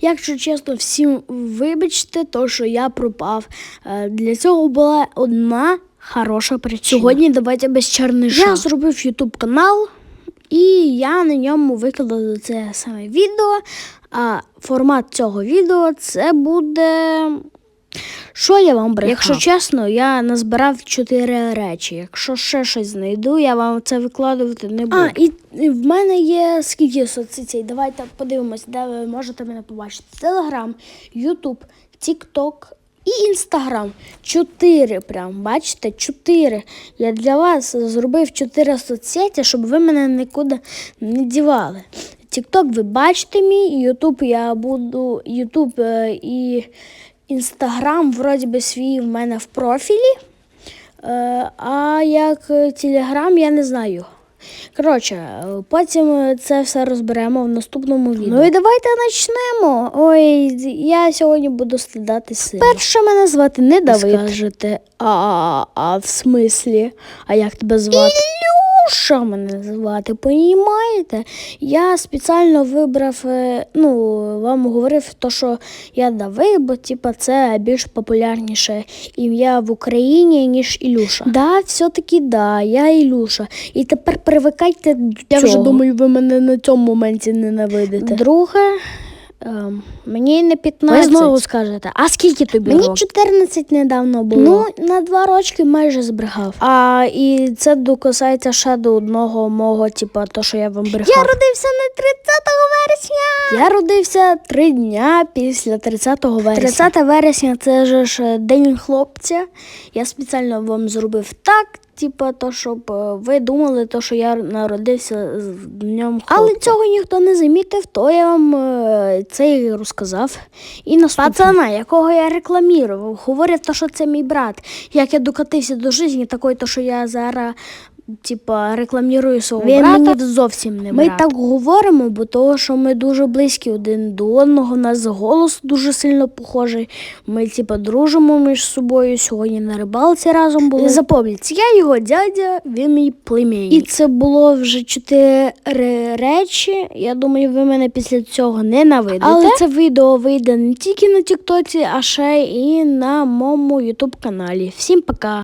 Якщо чесно, всім вибачте, то що я пропав. Е, Для цього була одна хороша причина. Сьогодні давайте без черниша. Я зробив ютуб канал, і я на ньому викладу це саме відео. А формат цього відео це буде. Що я вам брехав? Якщо чесно, я назбирав чотири речі. Якщо ще щось знайду, я вам це викладувати не буду. А, і, в мене є скільки соцсетей. Давайте подивимось, де ви можете мене побачити. Телеграм, Ютуб, Тікток і Інстаграм. Чотири прям, бачите, чотири. Я для вас зробив чотири соцсеті, щоб ви мене нікуди не дівали. Тікток ви бачите мій, Ютуб я буду, Ютуб е, і Інстаграм вроді би свій в мене в профілі. Е, а як е, Телеграм, я не знаю. Коротше, е, потім це все розберемо в наступному відео. Ну і давайте почнемо. Ой, я сьогодні буду стидати сильно. Перше мене звати не Давид. Скажете, а, а в смислі? А як тебе звати? Ілюша мене звати, понімаєте? Я спеціально вибрав, е, ну, вам говорив, то, що я Давид, бо типа, це більш популярніше ім'я в Україні, ніж Ілюша. Да, все-таки да, я Ілюша. І тепер привикайте до Я цього. вже думаю, ви мене на цьому моменті ненавидите. Друге, ем, мені не 15. Ви знову скажете, а скільки тобі Мені років? 14 недавно було. Ну, на два рочки майже збрехав. А і це докасається ще до одного мого, типа, то, що я вам брехав. Я родився на 30 вересня. Я родився три дня після 30 вересня. 30 вересня це ж день хлопця. Я спеціально вам зробив так. Типа, то, щоб е, ви думали, то, що я народився з днем хлопця. Але цього ніхто не замітив, то я вам е, це і розказав. І наступне. Пацана, якого я рекламірував, говорять, то, що це мій брат. Як я докатився до життя, такої, то, що я зараз. Типа рекламірую свого Він брата. мені зовсім не Ми так говоримо, бо того, що ми дуже близькі один до одного. У нас голос дуже сильно похожий. Ми, типа, дружимо між собою. Сьогодні на рибалці разом були. Запам'ятайте, я його дядя, він мій племінник. І це було вже чотири речі. Я думаю, ви мене після цього ненавидите. Але це відео вийде не тільки на Тіктоці, а ще і на моєму Ютуб каналі. Всім пока!